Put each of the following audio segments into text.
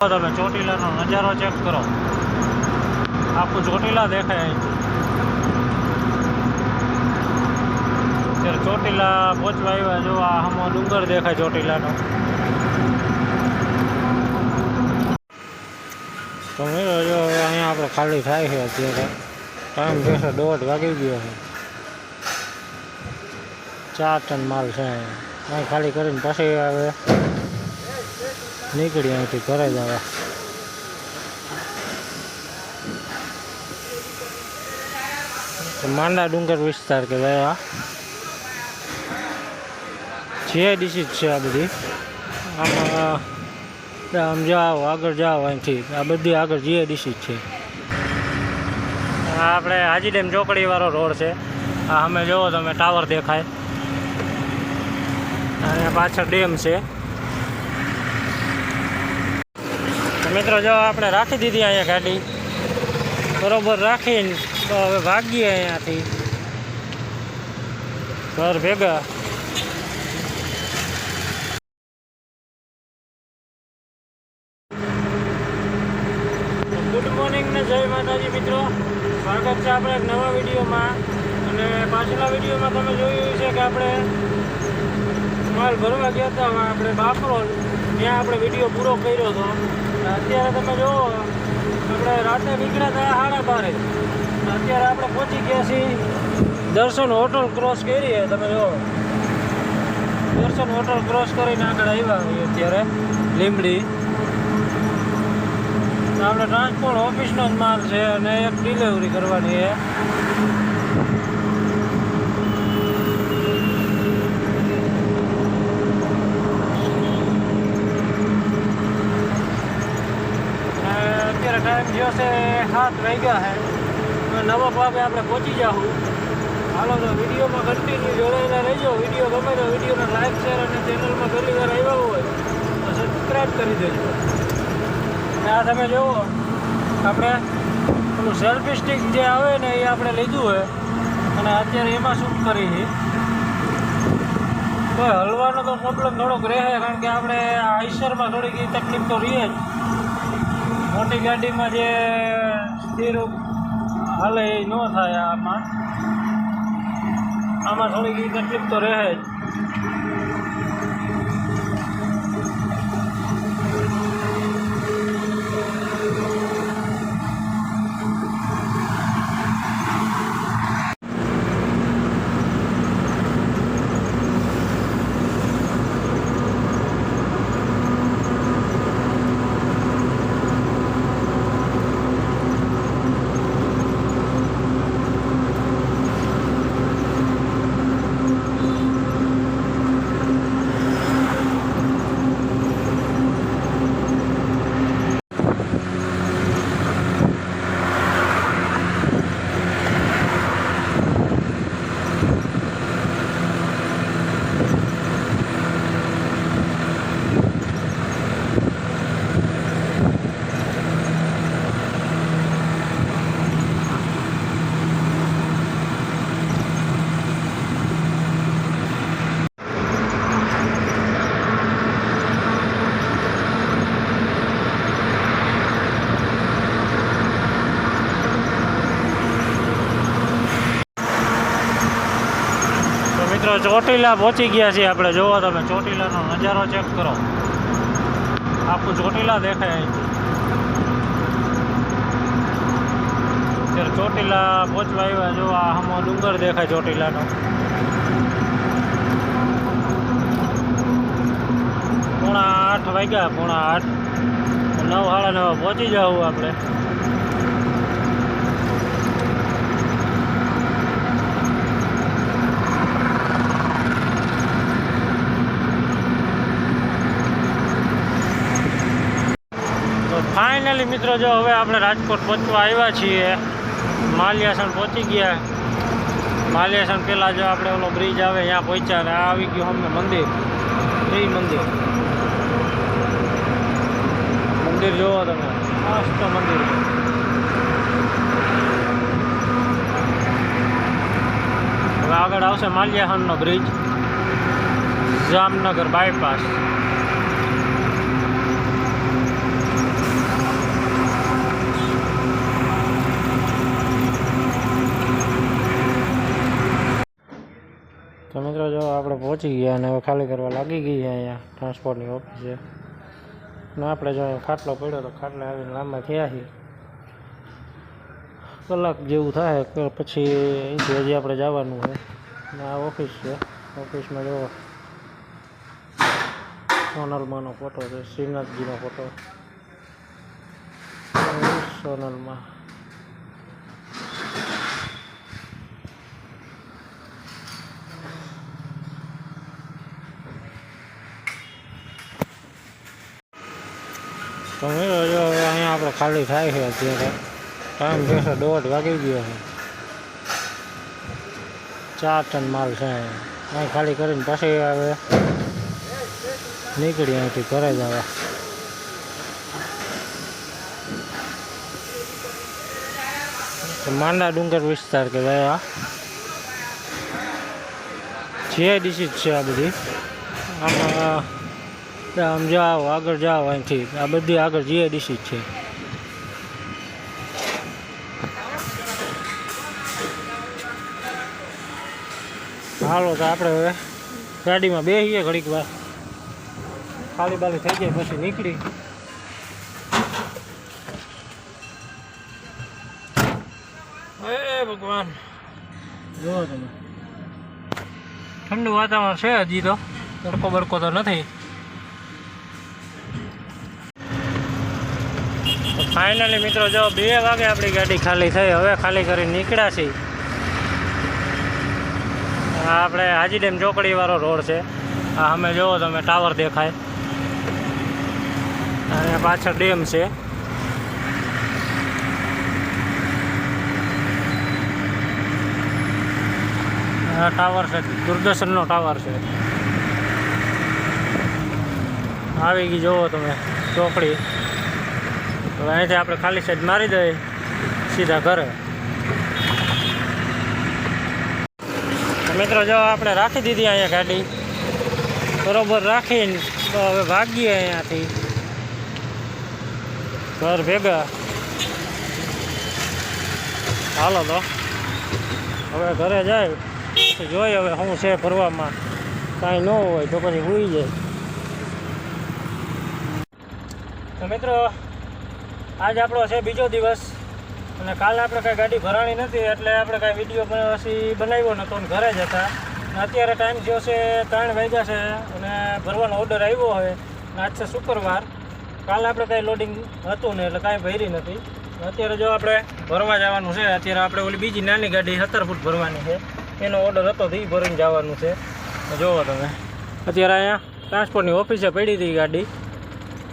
તમે ચોટીલાનો નજારો ચેક કરો. આખું ચોટીલા દેખાય અહીંથી અત્યારે ચોટીલા પહોંચવા આવ્યા, જો આ હમો ડુંગર દેખાય ચોટીલાનો. તો મિત્રો જો હવે અહીંયા આપણે ખાલી થાય છે અત્યારે. ટાઈમ થશે દોઢ વાગી ગયો છે. ચાર ટન માલ છે અહીંયા. અહીં ખાલી કરીને પછી હવે નીકળી અહીંથી ઘરે જવા તો માંડા ડુંગર વિસ્તાર કહેવાય આ. જીઆઈડીસી જ છે આ બધી. આમાં, આમ જાઓ, આગળ જાઓ અહીંથી. આ બધી આગળ જીઆઈડીસી જ છે. આપણે હાજી ડેમ ચોકડીવાળો રોડ છે. આ અમે જોવો તમે, ટાવર દેખાય. અને પાછળ ડેમ છે તો મિત્રો, જો આપણે રાખી દીધી અહીંયા ગાડી, બરોબર રાખીને તો હવે ભાગીએ અહીંયાથી. ઘર ભેગા. ગુડ મોર્નિંગ ને જય માતાજી મિત્રો. સ્વાગત છે આપણે એક નવા વિડીયોમાં. અને પાછલા વિડીયોમાં તમે જોયું છે કે આપણે માલ ભરવા ગયા હતા આપણે બાપરો, ત્યાં આપણે વીડિયો પૂરો કર્યો હતો. અત્યારે તમે જુઓ, આપણે રાતે નીકળ્યા હતા સાડા બારે. અત્યારે આપણે પહોંચી ગયા છીએ દર્શન હોટલ ક્રોસ કરીએ, તમે જુઓ. દર્શન હોટલ ક્રોસ કરીને આગળ આવ્યા અત્યારે, લીંબડી. આપણે ટ્રાન્સપોર્ટ ઓફિસનો જ માલ છે અને એક ડિલિવરી કરવાની છે અને અત્યારે હાથ વાગ્યા છે અને નવક વાગે આપણે પહોંચી જાઉં હાલો તો વિડીયોમાં કન્ટિન્યુ જોડાયેલા રહેજો. વીડિયો ગમે તો વિડીયોને લાઈક શેર અને ચેનલમાં પહેલી વાર આવ્યા હોય, તો સબસ્ક્રાઈબ કરી દેજો. અને આ તમે જુઓ, આપણે પેલું સેલ્ફી સ્ટિક જે આવે ને એ આપણે લીધું હોય અને અત્યારે એમાં શૂટ કરી તો હલવાનો તો પ્રોબ્લેમ થોડોક રહે કારણ કે આપણે આઈસરમાં થોડીક એ તકલીફ તો રહે જ. મોટી ગાડીમાં જે સ્થિર હાલે એ ન થાય આમાં. આમાં થોડીક તકલીફ તો રહે જ. તો ચોટીલા પહોંચી ગયા છીએ આપણે. જોવો તમે, ચોટીલાનો નજારો ચેક કરો. આખું ચોટીલા દેખાય અત્યારે ચોટીલા પહોંચવા આવ્યા, જો આ ડુંગર દેખાય ચોટીલાનો. પોણા આઠ વાગ્યા, પોણા આઠ. નવ સાડા નવ, પહોંચી જવું આપણે તો ફાઇનલી મિત્રો, જો હવે આપણે રાજકોટ પહોંચવા આવ્યા છીએ, માલિયાસણ પહોંચી ગયા. માલિયાસણ પહેલાં જો આપણે ઓલો બ્રિજ આવે, ત્યાં પહોંચ્યા ને આવી ગયું અમને મંદિર. શ્રી મંદિર. મંદિર જોવો તમે. મસ્ત મંદિર. હવે આગળ આવશે માલિયાસણનો બ્રિજ જામનગર બાયપાસ પહોંચી ગયા અને હવે ખાલી કરવા લાગી ગઈ અહીંયા ટ્રાન્સપોર્ટની ઓફિસે ને આપણે જો અહીંયા ખાટલો પડ્યો તો ખાટલે આવીને લાંબા થયા છીએ. કલાક જેવું થાય પછી અહીંથી હજી આપણે જવાનું છે. ને આ ઓફિસ છે. ઓફિસમાં જો સોનલમાંનો ફોટો છે, શ્રીનાથજીનો ફોટો સોનલમાં. તો મિત્રો જો અહીંયા આપણે ખાલી થાય છે અત્યારે. ટાઈમ થશે દોઢ વાગી ગયો છે. ચાર ટન માલ છે અહીં ખાલી કરીને પછી હવે નીકળી અહીંથી ઘરે જવા માંડા ડુંગર વિસ્તાર કે ભાઈ આ. જીઆઈડીસી જ છે આ બધી. આમાં આમ જાઓ, આગળ જાઓ અહીંથી. આ બધી આગળ જીઆઈડીસી જ છે. હાલો તો આપણે હવે ગાડીમાં બેસીએ ઘડીક વાર. ખાલી બાલી થઈ જાય પછી નીકળી. હે ભગવાન. જુઓ તમે. ઠંડુ વાતાવરણ છે હજી તો. તડકો બડકો તો નથી. ફાઇનલી મિત્રો, જો બે વાગે આપણી ગાડી ખાલી થઈ, હવે ખાલી કરીને નીકળ્યા છીએ. આપણે હાજી ડેમ ચોકડી વાળો રોડ છે. આ અમે જોવો તમે ટાવર દેખાય. અને પાછળ ડેમ છે. આ ટાવર છે, દૂરદર્શનનો ટાવર છે. આવી ગઈ જોવો તમે ચોકડી. તો અહીંથી આપણે ખાલી સાઈડ મારી દઈએ, સીધા ઘરે. મિત્રો, જો આપણે રાખી દીધી અહીંયા ગાડી, બરોબર રાખીને તો હવે ભાગીએ અહીંયાથી. ઘર ભેગા. હાલો તો. હવે ઘરે જાય, પછી જોઈએ હવે શું છે ફરવામાં. કાંઈ ન હોય તો પછી હોઈ જાય. તો મિત્રો આજ આપણો છે બીજો દિવસ. અને કાલે આપણે કાંઈ ગાડી ભરાણી નથી, એટલે આપણે કાંઈ વીડિયો પછી બનાવ્યો નહોતો અને ઘરે જ હતા. અને અત્યારે ટાઈમ થયો છે ત્રણ વાગ્યા છે અને ભરવાનો ઓર્ડર આવ્યો હોય અને આજ છે શુક્રવાર. કાલે આપણે કાંઈ લોડિંગ હતું ને એટલે કાંઈ ભરી નથી. અત્યારે જો આપણે ભરવા જવાનું છે, અત્યારે આપણે ઓલી બીજી નાની ગાડી સત્તર ફૂટ ભરવાની છે. એનો ઓર્ડર હતો તો એ ભરીને જવાનું છે. જોવો તમે. અત્યારે અહીંયા ટ્રાન્સપોર્ટની ઓફિસે પડી હતી ગાડી.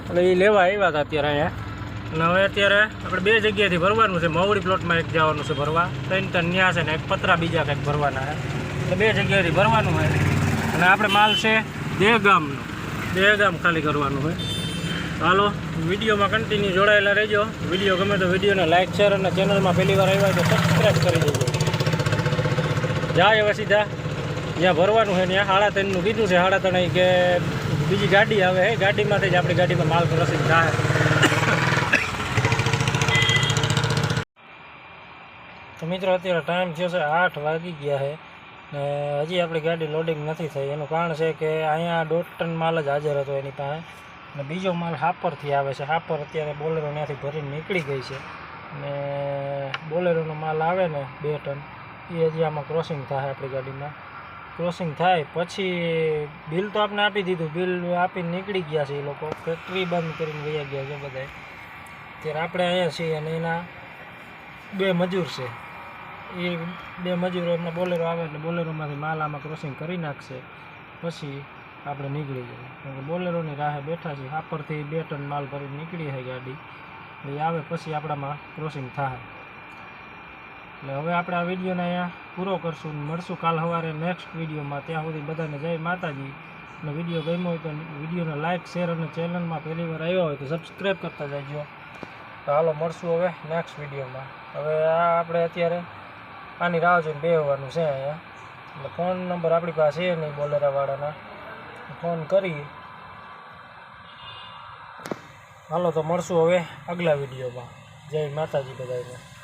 એટલે એ લેવા આવ્યા હતા અત્યારે અહીંયા. અને હવે અત્યારે આપણે બે જગ્યાએથી ભરવાનું છે. મવડી પ્લોટમાં એક જવાનું છે ભરવા. ત્રણ ત્રણ ન્યા છે ને એક પતરા બીજા કંઈક ભરવાના છે. એટલે બે જગ્યાએથી ભરવાનું હોય. અને આપણે માલ છે દેહગામનો. દેહગામ ખાલી કરવાનું હોય. હાલો, વિડીયોમાં કન્ટિન્યુ જોડાયેલા રહેજો. વીડિયો ગમે તો વિડીયોને લાઇક શેર અને ચેનલમાં પહેલી વાર આવ્યા હોય તો સબસ્ક્રાઈબ કરી દેજો. જાય હવે સીધા. જ્યાં ભરવાનું છે ત્યાં સાડા ત્રણનું કીધું છે. સાડા ત્રણ કે બીજી ગાડી આવે હે. ગાડીમાંથી જ આપણી ગાડીમાં માલ રસી થાય. તો મિત્રો, અત્યારે ટાઈમ થયો છે આઠ વાગી ગયા છે ને હજી આપણી ગાડી લોડિંગ નથી થઈ. એનું કારણ છે કે અહીંયા દોઢ ટન માલ જ હાજર હતો એની પાસે. અને બીજો માલ હાપરથી આવે છે. હાપર અત્યારે બોલેરો ત્યાંથી ભરીને નીકળી ગઈ છે. ને બોલેરોનો માલ આવે ને બે ટન, એ હજી આમાં ક્રોસિંગ થાય આપણી ગાડીમાં. ક્રોસિંગ થાય પછી બિલ તો આપણે આપી દીધું. બિલ આપીને નીકળી ગયા છે એ લોકો. ફેક્ટરી બંધ કરીને વયા ગયા છે બધાય. ત્યારે આપણે અહીંયા છીએ અને એના બે મજૂર છે. એ બે મજૂરો એમના બોલેરો આવે એટલે બોલેરોમાંથી માલ આમાં ક્રોસિંગ કરી નાખશે. પછી આપણે નીકળી જઈએ. કારણ કે બોલેરોની રાહે બેઠા છીએ. હાપરથી બે ટન માલ ભરીને નીકળી છે ગાડી. એ આવે પછી આપણામાં ક્રોસિંગ થાય. એટલે હવે આપણે આ વિડીયોને અહીંયા પૂરો કરશું મળશું કાલ સવારે નેક્સ્ટ વિડીયોમાં. ત્યાં સુધી બધાને જય માતાજી. અને વીડિયો ગમ્યો હોય તો વિડીયોને લાઇક શેર અને ચેનલમાં પહેલી વાર આવ્યા હોય તો સબસ્ક્રાઈબ કરતા જજો. તો હાલો મળશું હવે નેક્સ્ટ વિડીયોમાં. હવે આ આપણે અત્યારે આની રાહ જોઈને બેહવાનું છે અહીંયા. એટલે ફોન નંબર આપણી પાસે નહીં બોલેરાવાળાના. ફોન કરી હાલો તો મળશું હવે આગલા વિડીયોમાં. જય માતાજી બધાને